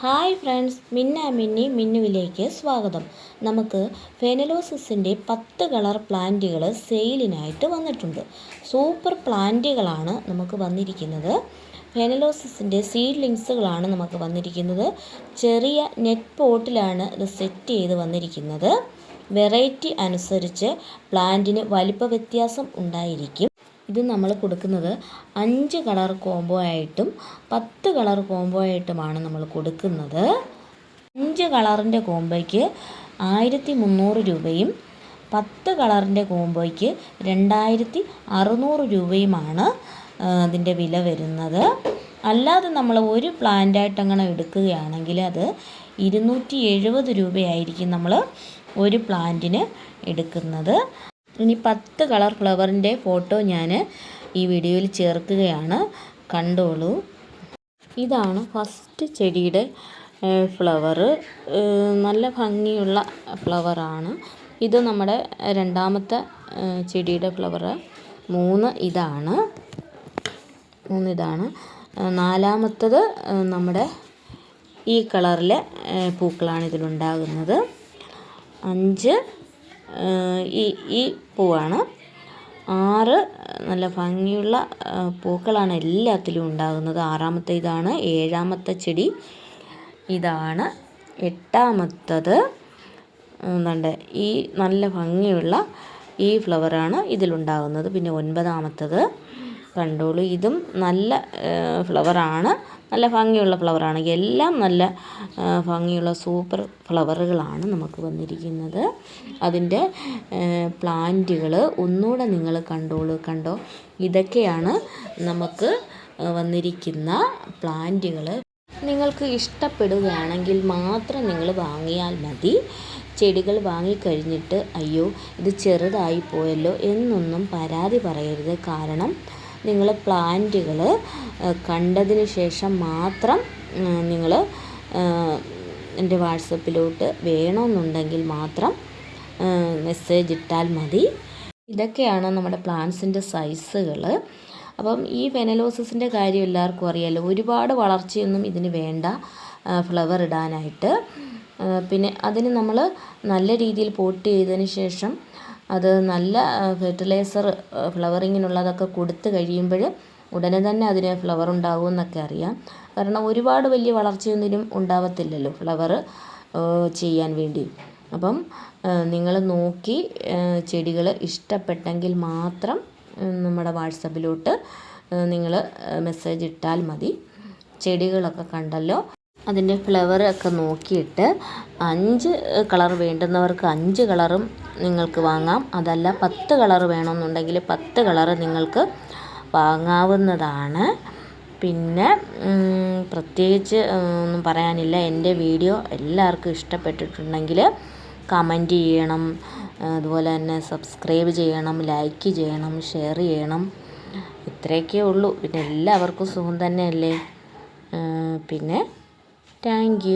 Hi friends മിന്ന മിന്നി മിന്നുവിലേക്ക് സ്വാഗതം. നമുക്ക് ഫെനലോസിസിന്റെ പത്ത് കളർ പ്ലാന്റുകൾ സെയിലിനായിട്ട് വന്നിട്ടുണ്ട്. സൂപ്പർ പ്ലാന്റുകളാണ് നമുക്ക് വന്നിരിക്കുന്നത്. ഫെനലോസിസിന്റെ സീഡ്ലിങ്സുകളാണ് നമുക്ക് വന്നിരിക്കുന്നത്. ചെറിയ നെറ്റ് പോട്ടിലാണ് ഇത് സെറ്റ് ചെയ്ത് വന്നിരിക്കുന്നത്. വെറൈറ്റി അനുസരിച്ച് പ്ലാന്റിന് വലിപ്പ വ്യത്യാസം ഉണ്ടായിരിക്കും. ഇത് നമ്മൾ കൊടുക്കുന്നത് അഞ്ച് കളർ കോംബോ ആയിട്ടും പത്ത് കളർ കോംബോ ആയിട്ടുമാണ് നമ്മൾ കൊടുക്കുന്നത്. അഞ്ച് കളറിന്റെ കോംബോയ്ക്ക് ആയിരത്തി മുന്നൂറ് രൂപയും പത്ത് കളറിന്റെ കോംബോയ്ക്ക് രണ്ടായിരത്തി അറുന്നൂറ് രൂപയുമാണ് അതിന്റെ വില വരുന്നത്. അല്ലാതെ നമ്മൾ ഒരു പ്ലാന്റായിട്ട് അങ്ങനെ എടുക്കുകയാണെങ്കിൽ അത് ഇരുന്നൂറ്റി എഴുപത് രൂപയായിരിക്കും നമ്മൾ ഒരു പ്ലാന്റിന് എടുക്കുന്നത്. ഇനി പത്ത് കളർ ഫ്ലവറിന്റെ ഫോട്ടോ ഞാൻ ഈ വീഡിയോയിൽ ചേർക്കുകയാണ്. കണ്ടോളൂ. ഇതാണ് ഫസ്റ്റ് ചെടിയുടെ ഫ്ലവർ നല്ല ഭംഗിയുള്ള ഫ്ലവറാണ്. ഇത് നമ്മുടെ രണ്ടാമത്തെ ചെടിയുടെ ഫ്ലവർ മൂന്ന് ഇതാണ്. മൂന്നിതാണ് നാലാമത്തത് നമ്മുടെ ഈ കളറിലെ പൂക്കളാണ് ഇതിലുണ്ടാകുന്നത്. അഞ്ച് ഈ ഈ പൂവാണ്. ആറ് നല്ല ഭംഗിയുള്ള പൂക്കളാണ് എല്ലാത്തിലും ഉണ്ടാകുന്നത്. ആറാമത്തെ ഇതാണ് ഏഴാമത്തെ ചെടി ഇതാണ്. എട്ടാമത്തത് എന്തുണ്ട് ഈ നല്ല ഭംഗിയുള്ള ഈ ഫ്ലവറാണ് ഇതിലുണ്ടാകുന്നത്. പിന്നെ ഒൻപതാമത്തത് കണ്ടോളൂ. ഇതും നല്ല ഫ്ലവറാണ്. നല്ല ഭംഗിയുള്ള ഫ്ലവറാണ്. എല്ലാം നല്ല ഭംഗിയുള്ള സൂപ്പർ ഫ്ലവറുകളാണ് നമുക്ക് വന്നിരിക്കുന്നത്. അതിന്റെ പ്ലാന്റുകൾ ഒന്നുകൂടെ നിങ്ങൾ കണ്ടോളൂ. കണ്ടോ? ഇതൊക്കെയാണ് നമുക്ക് വന്നിരിക്കുന്ന പ്ലാന്റുകൾ നിങ്ങൾക്ക് ഇഷ്ടപ്പെടുകയാണെങ്കിൽ മാത്രം നിങ്ങൾ വാങ്ങിയാൽ മതി. ചെടികൾ വാങ്ങിക്കഴിഞ്ഞിട്ട് അയ്യോ ഇത് ചെറുതായി പോയല്ലോ എന്നൊന്നും പരാതി പറയരുത്. കാരണം നിങ്ങൾ പ്ലാന്റുകൾ കണ്ടതിന് ശേഷം മാത്രം നിങ്ങൾ എന്റെ വാട്സപ്പിലോട്ട് വേണമെന്നുണ്ടെങ്കിൽ മാത്രം മെസ്സേജ് ഇട്ടാൽ മതി. ഇതൊക്കെയാണ് നമ്മുടെ പ്ലാന്റ്സിന്റെ സൈസുകൾ അപ്പം ഈ ഫെനലോസിന്റെ കാര്യം എല്ലാവർക്കും അറിയാമല്ലോ ഒരുപാട് വളർച്ചയൊന്നും ഇതിന് വേണ്ട ഫ്ലവർ ഇടാനായിട്ട്. പിന്നെ അതിന് നമ്മൾ നല്ല രീതിയിൽ പോട്ട് ചെയ്തതിന് ശേഷം അത് നല്ല ഫെർട്ടിലൈസർ ഫ്ലവറിങ്ങിനുള്ളതൊക്കെ കൊടുത്ത് കഴിയുമ്പോൾ ഉടനെ തന്നെ അതിന് ഫ്ലവർ ഉണ്ടാകും എന്നൊക്കെ അറിയാം. കാരണം ഒരുപാട് വലിയ വളർച്ചയൊന്നിനും ഉണ്ടാവത്തില്ലല്ലോ ഫ്ലവർ ചെയ്യാൻ വേണ്ടി. അപ്പം നിങ്ങൾ നോക്കി ചെടികൾ ഇഷ്ടപ്പെട്ടെങ്കിൽ മാത്രം നമ്മുടെ വാട്സപ്പിലോട്ട് നിങ്ങൾ മെസ്സേജ് ഇട്ടാൽ മതി. ചെടികളൊക്കെ കണ്ടല്ലോ. അതിന്റെ ഫ്ലവർ ഒക്കെ നോക്കിയിട്ട് അഞ്ച് കളർ വേണ്ടുന്നവർക്ക് അഞ്ച് കളറും നിങ്ങൾക്ക് വാങ്ങാം. അതല്ല പത്ത് കളർ വേണമെന്നുണ്ടെങ്കിൽ പത്ത് കളർ നിങ്ങൾക്ക് വാങ്ങാവുന്നതാണ്. പിന്നെ പ്രത്യേകിച്ച് ഒന്നും പറയാനില്ല. എന്റെ വീഡിയോ എല്ലാവർക്കും ഇഷ്ടപ്പെട്ടിട്ടുണ്ടെങ്കിൽ കമന്റ് ചെയ്യണം. അതുപോലെ തന്നെ സബ്സ്ക്രൈബ് ചെയ്യണം ലൈക്ക് ചെയ്യണം ഷെയർ ചെയ്യണം. ഇത്രയൊക്കെ ഉള്ളൂ. പിന്നെ എല്ലാവർക്കും സുഖം തന്നെയല്ലേ? പിന്നെ താങ്ക്